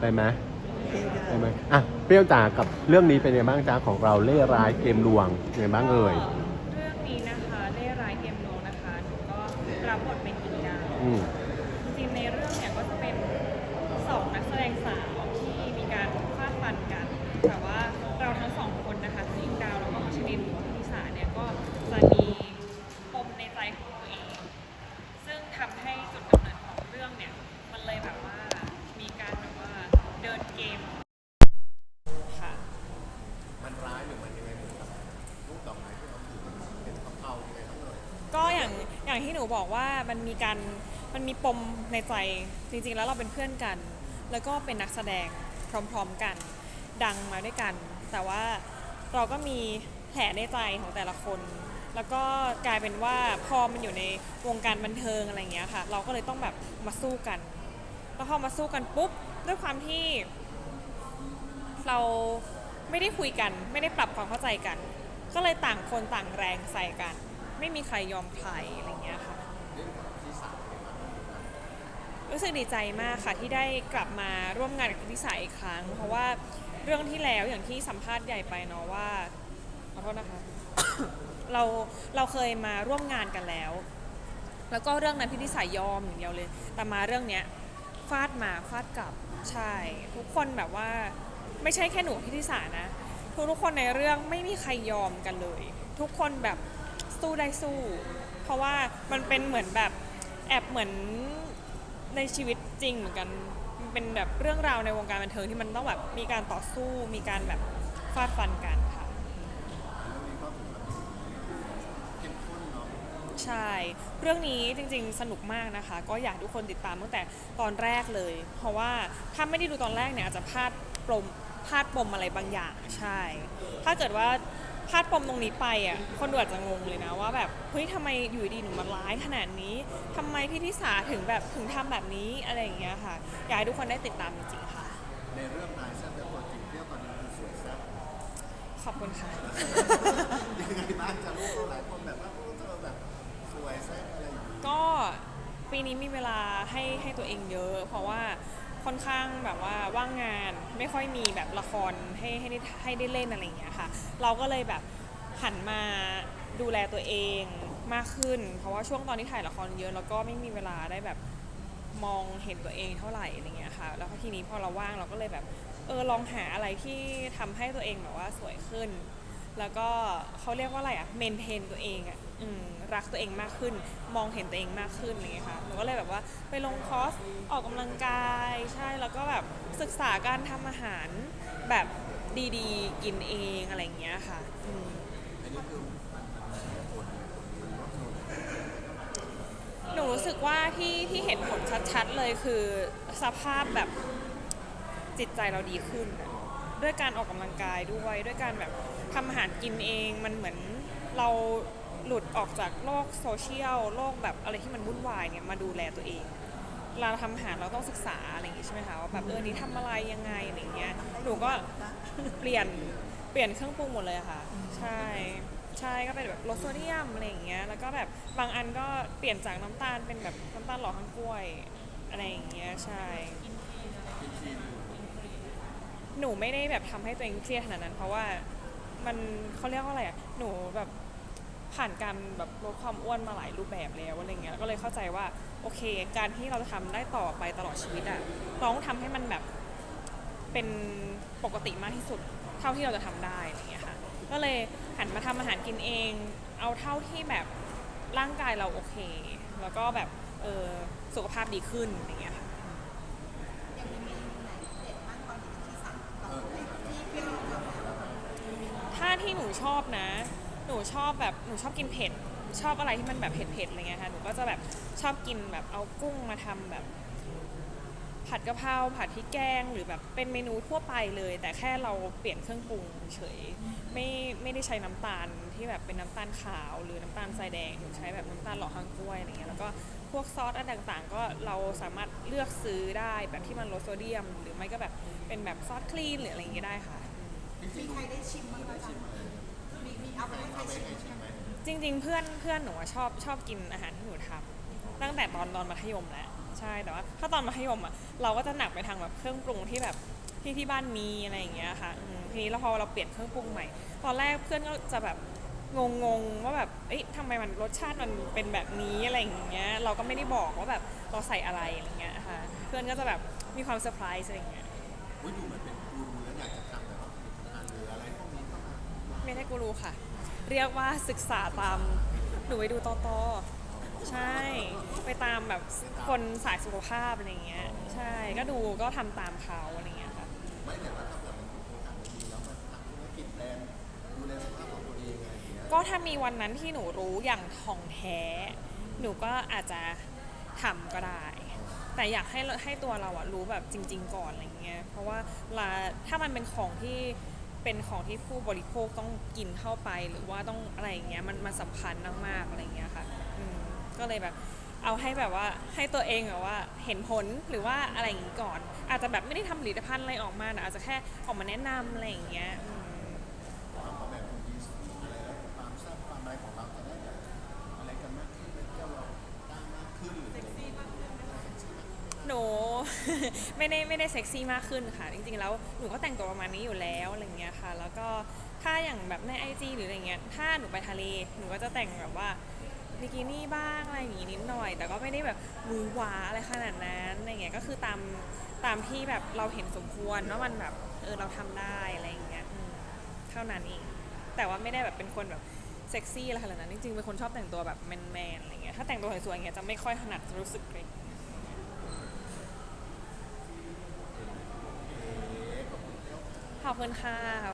ได้ไหมโอเคค่ะได้ไหมอะเปรี้ยวจ๋ากับเรื่องนี้เป็นยังไงบ้างจ๊ะของเราเล่ร้ายเกมลวงยังไงบ้างเอ่ย เรื่องนี้นะคะเล่ร้ายเกมโลนะคะหนูก็รับบทเป็นหญิงดาว อืม จริงๆในเรื่องเนี่ยก็จะเป็นสองนักแสดงสาวที่มีการฟาดฟันกัน แต่ว่าเราทั้งสองคนนะคะทั้งหญิงดาวแล้วก็พัชรินหรือว่าพิธิสาเนี่ยก็จะมีปมในใจของตัวเอง ซึ่งทำให้จุดกำเนิดของเรื่องเนี่ยมันเลยแบบว่ามีการแบบว่าเดินเกมค่ะ มันร้ายหรือมันยังไงรูปดอกไม้ที่เราถือเป็นเทาๆยังไงบ้างเอ่ย ก็ อย่างที่หนูบอกว่ามันมีการมันมีปมในใจจริงๆ แล้วเราเป็นเพื่อนกัน แล้วก็เป็นนักแสดงพร้อมๆกัน ดังมาด้วยกัน แต่ว่าเราก็มีแผลในใจของแต่ละคน แล้วก็กลายเป็นว่าพอมันอยู่ในวงการบันเทิงอะไรอย่างเงี้ยค่ะ เราก็เลยต้องแบบมาสู้กัน แล้วพอมาสู้กันปุ๊บด้วยความที่ เราไม่ได้คุยกัน ไม่ได้ปรับความเข้าใจกัน ก็เลยต่างคนต่างแรงใส่กัน ไม่มีใครยอมใครอะไรเงี้ยค่ะรู้สึกดีใจมากค่ะที่ได้กลับมาร่วมงานกับพิสายอีกครั้ง เพราะว่าเรื่องที่แล้วอย่างที่สัมภาษณ์ใหญ่ไปเนาะว่าขอโทษนะคะ เราเราเคยมาร่วมงานกันแล้ว แล้วก็เรื่องนั้นพิธิสายยอมอย่างเดียวเลย แต่มาเรื่องเนี้ยฟาดมาฟาดกลับใช่ ทุกคนแบบว่าไม่ใช่แค่หนูพิธิสานะทุกทุกคนในเรื่องไม่มีใครยอมกันเลย ทุกคนแบบ สู้ได้สู้ เพราะว่ามันเป็นเหมือนแบบแอบเหมือนในชีวิตจริงเหมือนกันมันเป็นแบบเรื่องราวในวงการบันเทิงที่มันต้องแบบมีการต่อสู้มีการแบบฟาดฟันกันค่ะ ใช่ เรื่องนี้จริงๆ สนุกมากนะคะ ก็อยากให้ทุกคนติดตามตั้งแต่ตอนแรกเลย เพราะว่าถ้าไม่ได้ดูตอนแรกเนี่ยอาจจะพลาดปมพลาดปมอะไรบางอย่าง ใช่ ถ้าเกิดว่า พลาดปมตรงนี้ไปอะคนดูอาจจะงงเลยนะว่าแบบเฮ้ยทำไมอยู่ดีหนูมันร้ายขนาดนี้ทำไมพี่ทิสาถึงแบบถึงทำแบบนี้อะไรอย่างเงี้ยค่ะอยากให้ทุกคนได้ติดตามจริงๆค่ะ ในเรื่องนายแซ่บแต่ตัวจริงเปรี้ยวตอนนี้คือสวยแซ่บขอบคุณค่ะ ยังไงบ้างจะลูกเราหลายคนแบบว่าโอ้เธอแบบสวยแซ่บอะไรอย่างนี้ก็ปีนี้มีเวลาให้ให้ตัวเองเยอะ เพราะว่า ค่อนข้างแบบว่าว่างงานไม่ค่อยมีแบบละครให้ให้ได้ให้ได้เล่นอะไรอย่างเงี้ยค่ะ เราก็เลยแบบหันมาดูแลตัวเองมากขึ้น เพราะว่าช่วงตอนที่ถ่ายละครเยอะ แล้วก็ไม่มีเวลาได้แบบมองเห็นตัวเองเท่าไหร่อะไรเงี้ยค่ะ แล้วก็ทีนี้พอเราว่างเราก็เลยแบบเออลองหาอะไรที่ทำให้ตัวเองแบบว่าสวยขึ้น แล้วก็เขาเรียกว่าอะไรอะเมนเทนตัวเองอะ อืมรักตัวเองมากขึ้น มองเห็นตัวเองมากขึ้นอะไรอย่างเงี้ยค่ะหนูก็เลยแบบว่าไปลงคอร์สออกกำลังกายใช่แล้วก็แบบศึกษาการทำอาหารแบบดีๆ กินเองอะไรอย่างเงี้ยค่ะอืม หนูรู้สึกว่าที่ที่เห็นผลชัดๆเลยคือสภาพแบบจิตใจเราดีขึ้นอะด้วยการออกกำลังกายด้วย ด้วยการแบบทำอาหารกินเองมันเหมือนเรา หลุดออกจากโลกโซเชียลโลกแบบอะไรที่มันวุ่นวายเนี่ยมาดูแลตัวเองเราทำอาหารเราต้องศึกษาอะไรอย่างงี้ใช่ไหมคะว่าแบบเออนี้ทำอะไรยังไงอะไรอย่างเงี้ยหนูก็เปลี่ยนเปลี่ยนเครื่องปรุงหมดเลยอะค่ะ ใช่ใช่ก็เป็นแบบลดโซเดียมอะไรอย่างเงี้ยแล้วก็แบบบางอันก็เปลี่ยนจากน้ำตาลเป็นแบบน้ำตาลหล่อข้างกล้วยอะไรอย่างเงี้ยใช่ หนูไม่ได้แบบทำให้ตัวเองเครียดขนาดนั้น เพราะว่ามันเขาเรียกว่าอะไรอะหนูแบบ ผ่านการแบบลดความอ้วนมาหลายรูปแบบแล้วอะไรเงี้ยแล้วก็เลยเข้าใจว่าโอเค การที่เราจะทำได้ต่อไปตลอดชีวิตอะเราต้องทำให้มันแบบเป็นปกติมากที่สุดเท่าที่เราจะทำได้อะไรเงี้ยค่ะก็เลยหันมาทำอาหารกินเอง เอาเท่าที่แบบร่างกายเราโอเค แล้วก็แบบเออสุขภาพดีขึ้นอย่างเงี้ยค่ะถ้าที่หนูชอบนะ หนูชอบแบบหนูชอบกินเผ็ด ชอบอะไรที่มันแบบเผ็ดๆอะไรเงี้ยค่ะหนูก็จะแบบชอบกินแบบเอากุ้งมาทำแบบ ผัดกะเพราผัดพริกแกงหรือแบบเป็นเมนูทั่วไปเลย แต่แค่เราเปลี่ยนเครื่องปรุงเฉยไม่ไม่ได้ใช้น้ำตาลที่แบบเป็นน้ำตาลขาวหรือน้ำตาลทรายแดงหนูใช้แบบน้ำตาลหล่อข้างกล้วยอะไรเงี้ยแล้วก็พวกซอสอะไรต่างๆ ก็เราสามารถเลือกซื้อได้แบบที่มันลดโซเดียม หรือไม่ก็แบบเป็นแบบซอสคลีนหรืออะไรอย่างเงี้ยได้ค่ะ มีใครได้ชิมบ้างไหมคะ จริง ๆ เพื่อนเพื่อนหนูอะชอบชอบกินอาหารที่หนูทำตั้งแต่ตอนตอนมัธยมแล้วใช่แต่ว่าถ้าตอนมัธยมอะเราก็จะหนักไปทางแบบเครื่องปรุงที่แบบที่ที่บ้านมีอะไรอย่างเงี้ยค่ะอืมทีนี้เราพอเราเปลี่ยนเครื่องปรุงใหม่ ตอนแรกเพื่อนก็จะแบบงงๆว่าแบบเอ๊ะทำไมมันรสชาติมันเป็นแบบนี้อะไรอย่างเงี้ยเราก็ไม่ได้บอกว่าแบบเราใส่อะไรอะไรเงี้ยค่ะเพื่อนก็จะแบบมีความเซอร์ไพรส์อะไรอย่างเงี้ยอุ้ยดูเหมือนเป็นกูรูแล้วอยากจะทำแบบว่าผลิตภัณฑ์หรืออะไรพวกนี้เข้ามาไม่ได้กูรู้ค่ะ เรียกว่าศึกษาตามหนูไปดูตอตอใช่ ไปตามแบบคนสายสุขภาพอะไรเงี้ยใช่ก็ดูก็ทำตามเขาอะไรเงี้ยค่ะไม่แต่ว่าถ้าเกิดมันมีโอกาสดีแล้วมันทำธุรกิจแบรนด์ดูแลสุขภาพของตัวเองอะไรอย่างเงี้ยก็ถ้ามีวันนั้นที่หนูรู้อย่างท่องแท้ หนูก็อาจจะทำก็ได้ แต่อยากให้ให้ตัวเราอะรู้แบบจริง ๆ ก่อนอะไรเงี้ยเพราะว่าลาถ้ามันเป็นของที่ เป็นของที่ผู้บริโภคต้องกินเข้าไปหรือว่าต้องอะไรอย่างเงี้ยมันมันสำคัญมากๆอะไรเงี้ยค่ะอืมก็เลยแบบเอาให้แบบว่าให้ตัวเองแบบว่าเห็นผลหรือว่าอะไรอย่างงี้ก่อน อาจจะแบบไม่ได้ทำผลิตภัณฑ์อะไรออกมาแต่อาจจะแค่ออกมาแนะนำอะไรอย่างเงี้ยอืม ไม่ได้ไม่ได้เซ็กซี่มากขึ้นค่ะ จริงๆ แล้วหนูก็แต่งตัวประมาณนี้อยู่แล้วอะไรเงี้ยค่ะ แล้วก็ถ้าอย่างแบบในไอจีหรืออะไรเงี้ย ถ้าหนูไปทะเลหนูก็จะแต่งแบบว่าบิกินี่บ้างอะไรอย่างงี้นิดหน่อย แต่ก็ไม่ได้แบบหวือหวาอะไรขนาดนั้นอะไรเงี้ย ก็คือตามตามที่แบบเราเห็นสมควรว่ามันแบบเออเราทำได้อะไรอย่างเงี้ยเท่านั้นเอง แต่ว่าไม่ได้แบบเป็นคนแบบเซ็กซี่อะไรขนาดนั้นจริงๆเป็นคนชอบแต่งตัวแบบแมนๆอะไรเงี้ย ถ้าแต่งตัวสวยๆอย่างเงี้ยจะไม่ค่อยถนัดจะรู้สึกเกรง อบคุณค่ะ